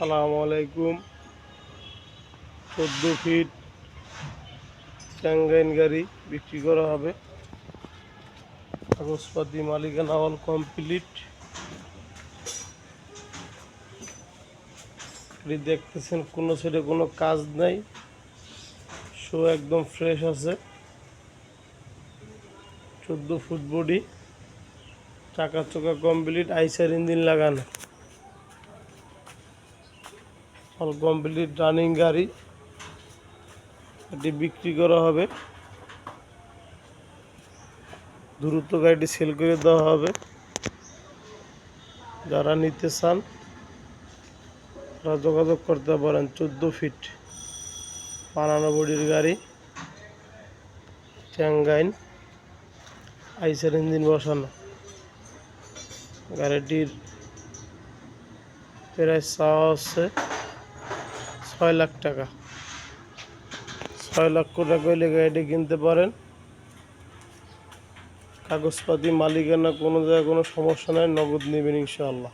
আসসালামু আলাইকুম। চোদ্দ ফিট ট্যাঙ্গাইন গাড়ি বিক্রি করা হবে। কাগজপাতি মালিকানা অল কমপ্লিট। দেখতেছেন কোনো সাইডে কোনো কাজ নাই। শো একদম ফ্রেশ আছে। চোদ্দ ফুট বডি। চাকা চোকা কমপ্লিট, আইসার ইঞ্জিন লাগানো। অল কমপ্লিট রানিং গাড়ি। এটি বিক্রি করা হবে। দ্রুত গাড়িটি সেল করে দেওয়া হবে। যারা নিতে চান, তারা যোগাযোগ করতে পারেন চোদ্দ ফিট বানানো বডির গাড়ি চ্যাঙ্গাইন আইসের ইঞ্জিন বসানো। গাড়িটির প্রায় চাওয়া ছয় লাখ টাকা। ছয় লক্ষ টাকা হইলে গাড়িটি কিনতে পারেন। কাগজপাতি, মালিকানা কোনো জায়গায় কোনো সমস্যা নাই, নগদ নেবেন ইনশাআল্লাহ।